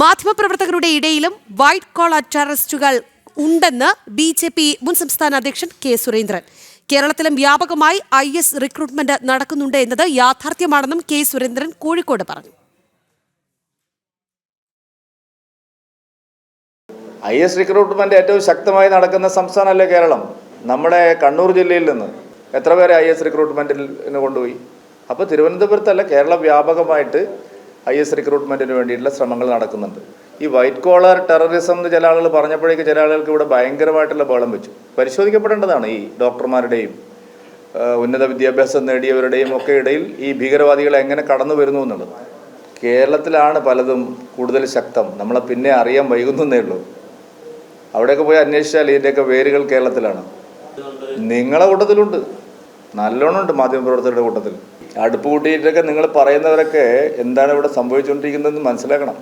മാധ്യമപ്രവർത്തകരുടെ ഇടയിലും white collar ടെററിസ്റ്റുകൾ ഉണ്ടെന്ന് ബി ജെ പി മുൻ സംസ്ഥാന അധ്യക്ഷൻ കെ സുരേന്ദ്രൻ. കേരളത്തിലും വ്യാപകമായി ഐ എസ് റിക്രൂട്ട്മെന്റ് നടക്കുന്നുണ്ട് എന്നത് യാഥാർത്ഥ്യമാണെന്നും കെ സുരേന്ദ്രൻ കോഴിക്കോട് പറഞ്ഞു. ഐ എസ് റിക്രൂട്ട്മെന്റ് ഏറ്റവും ശക്തമായി നടക്കുന്ന സംസ്ഥാനമല്ലേ കേരളം? നമ്മുടെ കണ്ണൂർ ജില്ലയിൽ നിന്ന്. എത്ര പേരെ ഐ എസ് റിക്രൂട്ട്മെന്റിൽ കൊണ്ടുപോയി? അപ്പോൾ തിരുവനന്തപുരത്തല്ല കേരളം വ്യാപകമായിട്ട് ഐ എസ് റിക്രൂട്ട്മെന്റിന് വേണ്ടിയിട്ടുള്ള ശ്രമങ്ങൾ നടക്കുന്നുണ്ട്. ഈ വൈറ്റ് കോളർ ടെററിസം എന്ന് ചില ആളുകൾ പറഞ്ഞപ്പോഴേക്ക് ചില ആളുകൾക്ക് ഇവിടെ ഭയങ്കരമായിട്ടുള്ള ബഹളം വെച്ചു. പരിശോധിക്കപ്പെടേണ്ടതാണ് ഈ ഡോക്ടർമാരുടെയും ഉന്നത വിദ്യാഭ്യാസം നേടിയവരുടെയും ഒക്കെ ഇടയിൽ ഈ ഭീകരവാദികൾ എങ്ങനെ കടന്നു വരുന്നു എന്നുള്ളത്. കേരളത്തിലാണ് പലതും കൂടുതൽ ശക്തം. നമ്മളെ പിന്നെ അറിയാൻ വൈകുന്നേ ഉള്ളൂ. അവിടെയൊക്കെ പോയി അന്വേഷിച്ചാൽ ഇതിന്റെയൊക്കെ വേരുകൾ കേരളത്തിലാണ്. നിങ്ങളെ കൂട്ടത്തിലുണ്ട്. നല്ലോണമുണ്ട് മാധ്യമപ്രവർത്തകരുടെ കൂട്ടത്തിൽ. അടുപ്പ് കൂട്ടിയിട്ടൊക്കെ നിങ്ങൾ പറയുന്നവരൊക്കെ എന്താണ് ഇവിടെ സംഭവിച്ചുകൊണ്ടിരിക്കുന്നതെന്ന് മനസ്സിലാക്കണം.